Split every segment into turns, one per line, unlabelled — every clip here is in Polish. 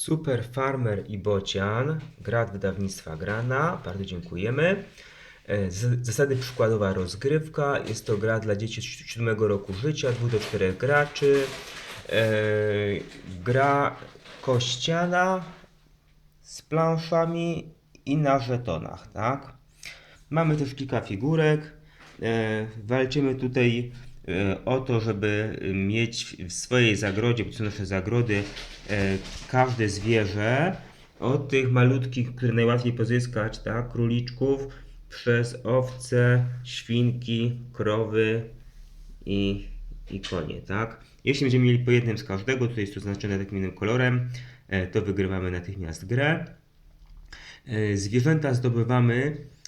Super Farmer i Bocian, gra od wydawnictwa Grana, bardzo dziękujemy. E, Zasady przykładowa rozgrywka, jest to gra dla dzieci od 7 roku życia, 2 do 4 graczy. E, Gra kościana z planszami i na żetonach, tak? Mamy też kilka figurek. E, walczymy tutaj o to, żeby mieć w swojej zagrodzie, bo to są nasze zagrody, e, każde zwierzę od tych malutkich, które najłatwiej pozyskać, tak? Króliczków, przez owce, świnki, krowy i, i konie, tak? Jeśli będziemy mieli po jednym z każdego, tutaj jest to zaznaczone takim innym kolorem, e, to wygrywamy natychmiast grę. E, Zwierzęta zdobywamy e,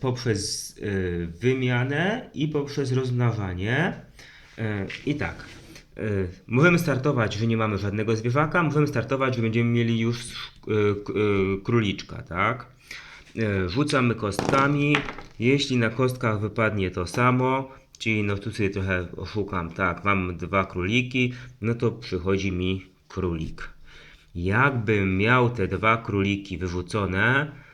poprzez e, wymianę i poprzez rozmnażanie. E, I tak, e, możemy startować, że nie mamy żadnego zwierzaka, możemy startować, że będziemy mieli już e, e, króliczka, tak? E, Rzucamy kostkami. Jeśli na kostkach wypadnie to samo, czyli no tu sobie trochę oszukam, tak, mam dwa króliki, no to przychodzi mi królik. Jakbym miał te dwa króliki wyrzucone, e,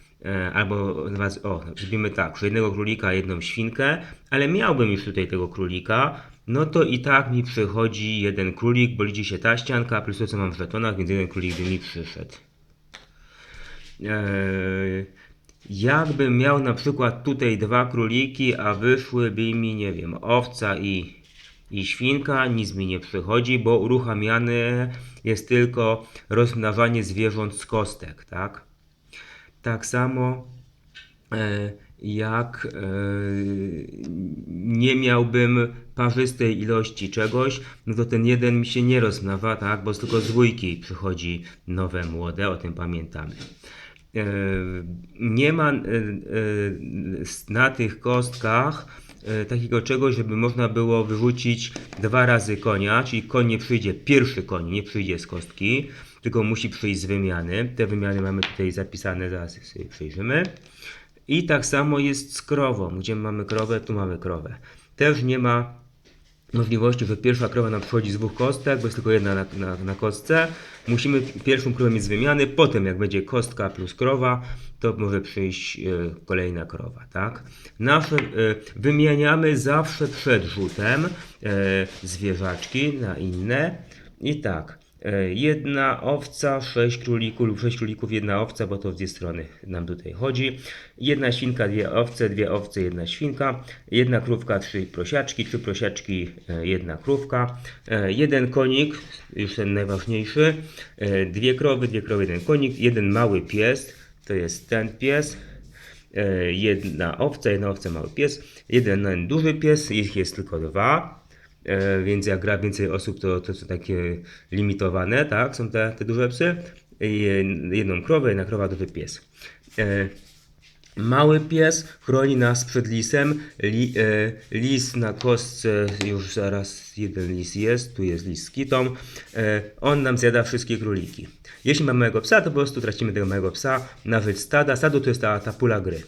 albo dwa, z- o, zrobimy tak, że jednego królika, jedną świnkę, ale miałbym już tutaj tego królika, no to i tak mi przychodzi jeden królik, bo liczy się ta ścianka, plus to co mam w żetonach, więc jeden królik by mi przyszedł. Eee, jakbym miał na przykład tutaj dwa króliki, a wyszłyby mi, nie wiem, owca i, i świnka, nic mi nie przychodzi, bo uruchamiane jest tylko rozmnażanie zwierząt z kostek, tak? Tak samo e, jak e, nie miałbym parzystej ilości czegoś, no to ten jeden mi się nie rozmnaża, tak? Bo tylko z dwójki przychodzi nowe młode, o tym pamiętamy. E, Nie ma na tych kostkach takiego czegoś, żeby można było wyrzucić dwa razy konia, czyli koń nie przyjdzie, pierwszy koń nie przyjdzie z kostki, tylko musi przyjść z wymiany. Te wymiany mamy tutaj zapisane, zaraz sobie przejrzymy. I tak samo jest z krową. Gdzie mamy krowę, tu mamy krowę. Też nie ma możliwości, że pierwsza krowa nam przychodzi z dwóch kostek, bo jest tylko jedna na, na, na kostce. Musimy pierwszą krowę mieć z wymiany, potem jak będzie kostka plus krowa, to może przyjść e, kolejna krowa, tak? Nasze, e, wymieniamy zawsze przed rzutem e, zwierzaczki na inne i tak. E, Jedna owca, sześć królików lub sześć królików, jedna owca, bo to w dwie strony nam tutaj chodzi. Jedna świnka, dwie owce, dwie owce, jedna świnka. Jedna krówka, trzy prosiaczki, trzy prosiaczki, e, jedna krówka. E, Jeden konik, już ten najważniejszy. Dwie krowy, dwie krowy, jeden konik. Jeden mały pies, to jest ten pies. Jedna owca, jedna owca, mały pies. Jeden duży pies, ich jest tylko dwa. E, więc jak gra więcej osób, to, to są takie limitowane, tak? Są te, te duże psy. Jedną krowę, jedna krowa, duży pies. E, Mały pies chroni nas przed lisem. Li, e, lis na kostce, już zaraz jeden lis jest, tu jest lis z kitą. E, on nam zjada wszystkie króliki. Jeśli mamy małego psa, to po prostu tracimy tego małego psa na rzecz stada. Stado to jest ta, ta pula gry.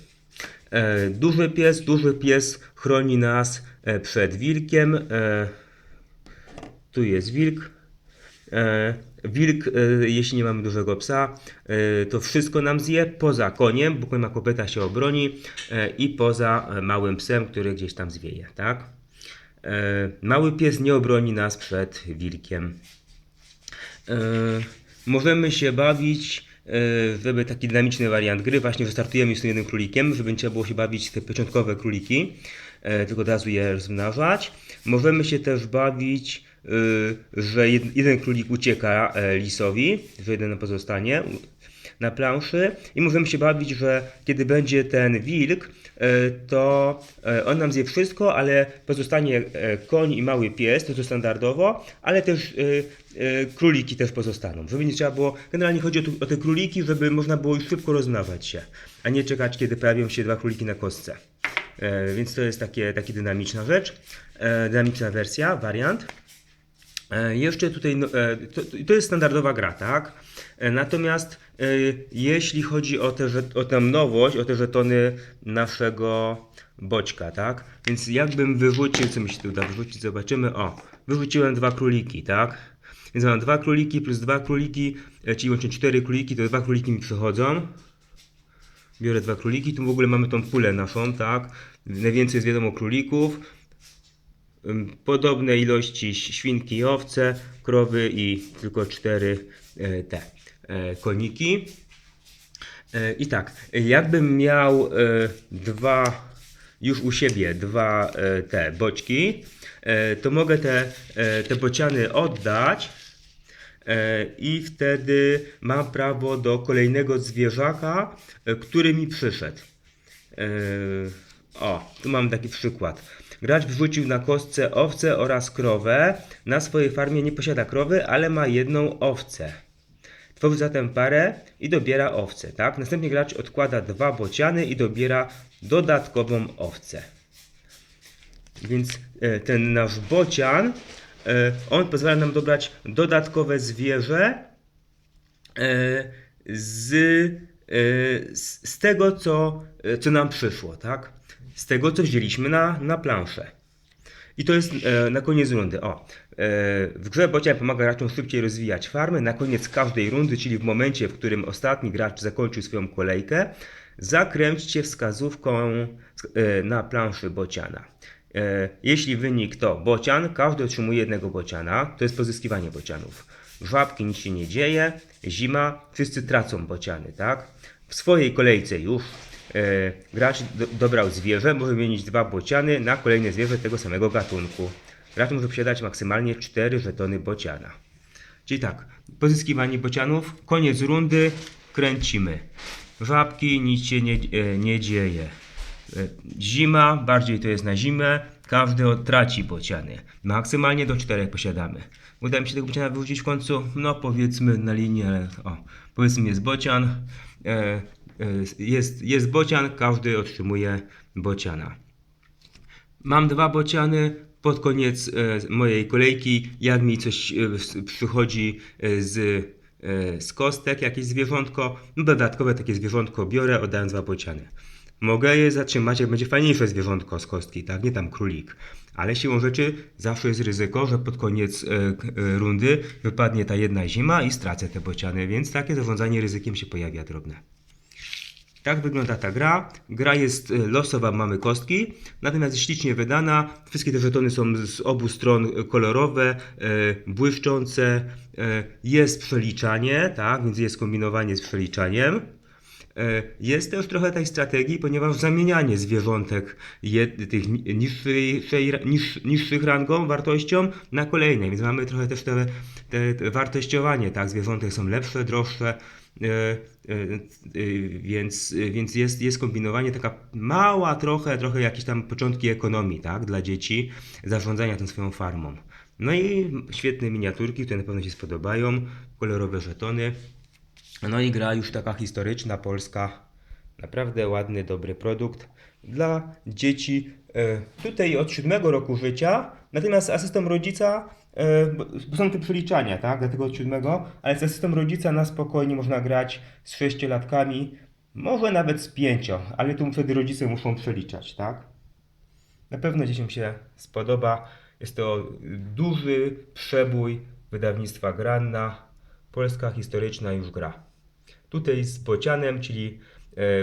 E, duży pies, duży pies chroni nas e, przed wilkiem. E, tu jest wilk. Wilk, jeśli nie mamy dużego psa, to wszystko nam zje, poza koniem, bo koń ma kopyta się obroni i poza małym psem, który gdzieś tam zwieje, tak? Mały pies nie obroni nas przed wilkiem. Możemy się bawić, żeby taki dynamiczny wariant gry, właśnie, że startujemy z tym jednym królikiem, żeby trzeba było się bawić te początkowe króliki, e, tylko od razu je rozmnażać. Możemy się też bawić, e, że jed- jeden królik ucieka e, lisowi, że jeden pozostanie na planszy. I możemy się bawić, że kiedy będzie ten wilk, to e, on nam zje wszystko, ale pozostanie e, koń i mały pies, to to standardowo, ale też e, e, króliki też pozostaną. Żeby nie trzeba było, generalnie chodzi o, tu, o te króliki, żeby można było już szybko rozmnażać się, a nie czekać, kiedy pojawią się dwa króliki na kostce. E, Więc to jest takie, taka dynamiczna rzecz, e, dynamiczna wersja, wariant. E, Jeszcze tutaj, no, e, to, to jest standardowa gra, tak? E, Natomiast jeśli chodzi o, te, o tę nowość, o te żetony naszego boćka, tak? Więc jakbym wyrzucił, co mi się tu uda wyrzucić, zobaczymy. O, wyrzuciłem dwa króliki, tak? Więc mam dwa króliki plus dwa króliki, czyli łącznie cztery króliki, to dwa króliki mi przychodzą. Biorę dwa króliki, tu w ogóle mamy tą pulę naszą, tak? Najwięcej jest wiadomo królików. Podobne ilości świnki i owce, krowy i tylko cztery e, te e, koniki. E, I tak, jakbym miał dwa, już u siebie dwa te boćki, e, to mogę te, te bociany oddać i wtedy mam prawo do kolejnego zwierzaka, który mi przyszedł. O, tu mam taki przykład. Gracz wrzucił na kostce owcę oraz krowę. Na swojej farmie nie posiada krowy, ale ma jedną owcę. Tworzy zatem parę i dobiera owcę, tak? Następnie gracz odkłada dwa bociany i dobiera dodatkową owcę. Więc e, ten nasz bocian, e, on pozwala nam dobrać dodatkowe zwierzę e, z, z, tego, co, co nam przyszło, tak? Z tego, co wzięliśmy na, na planszę. I to jest e, na koniec rundy. O, e, w grze bocian pomaga graczom szybciej rozwijać farmy. Na koniec każdej rundy, czyli w momencie, w którym ostatni gracz zakończył swoją kolejkę, zakręćcie wskazówką e, na planszy bociana. E, jeśli wynik to bocian, każdy otrzymuje jednego bociana. To jest pozyskiwanie bocianów. Żabki nic się nie dzieje, zima, wszyscy tracą bociany, tak? W swojej kolejce już gracz do, dobrał zwierzę, może wymienić dwa bociany na kolejne zwierzę tego samego gatunku. Gracz może posiadać maksymalnie 4 żetony bociana. Czyli tak, pozyskiwanie bocianów, koniec rundy, kręcimy. Żabki, nic się nie, e, nie dzieje. E, Zima, bardziej to jest na zimę, każdy odtraci bociany. Maksymalnie do czterech posiadamy. Uda mi się tego bociana wyrzucić w końcu? No powiedzmy na linię, o, powiedzmy jest bocian, e, e, jest, jest bocian, każdy otrzymuje bociana. Mam dwa bociany. Pod koniec e, mojej kolejki, jak mi coś s- przychodzi z, z kostek, jakieś zwierzątko, no dodatkowe takie zwierzątko biorę, oddając dwa bociany. Mogę je zatrzymać, jak będzie fajniejsze zwierzątko z kostki, tak? Nie tam królik. Ale siłą rzeczy zawsze jest ryzyko, że pod koniec rundy wypadnie ta jedna zima i stracę te bociany, więc takie zarządzanie ryzykiem się pojawia drobne. Tak wygląda ta gra. Gra jest e, losowa, mamy kostki, natomiast jest ślicznie wydana. Wszystkie te żetony są z obu stron e, kolorowe, e, błyszczące. Jest przeliczanie, tak, więc jest kombinowanie z przeliczaniem. Jest też trochę tej strategii, ponieważ zamienianie zwierzątek tych ni- niższej, niż, niższych rangą, wartością na kolejne, więc mamy trochę też te, te, wartościowanie, tak, zwierzątek są lepsze, droższe, więc, więc jest, jest kombinowanie, taka mała trochę, trochę jakieś tam początki ekonomii, tak, dla dzieci, zarządzania tą swoją farmą. No i świetne miniaturki, które na pewno się spodobają, kolorowe żetony. No i gra już taka historyczna, polska. Naprawdę ładny, dobry produkt dla dzieci. e, Tutaj od siódmego roku życia, natomiast z asystą rodzica, e, bo są te przeliczania, tak? Dlatego od siódmego, ale z asystą rodzica na spokojnie można grać z sześciolatkami, może nawet z pięcio, ale tu wtedy rodzice muszą przeliczać, tak? Na pewno dzieciom się spodoba. Jest to duży przebój wydawnictwa Granna. Polska historyczna już gra. Tutaj z bocianem, czyli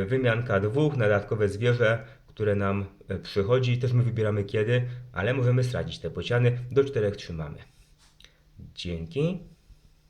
wymianka dwóch na dodatkowe zwierzę, które nam e, przychodzi. Też my wybieramy kiedy, ale możemy stracić te bociany. Do czterech trzymamy. Dzięki.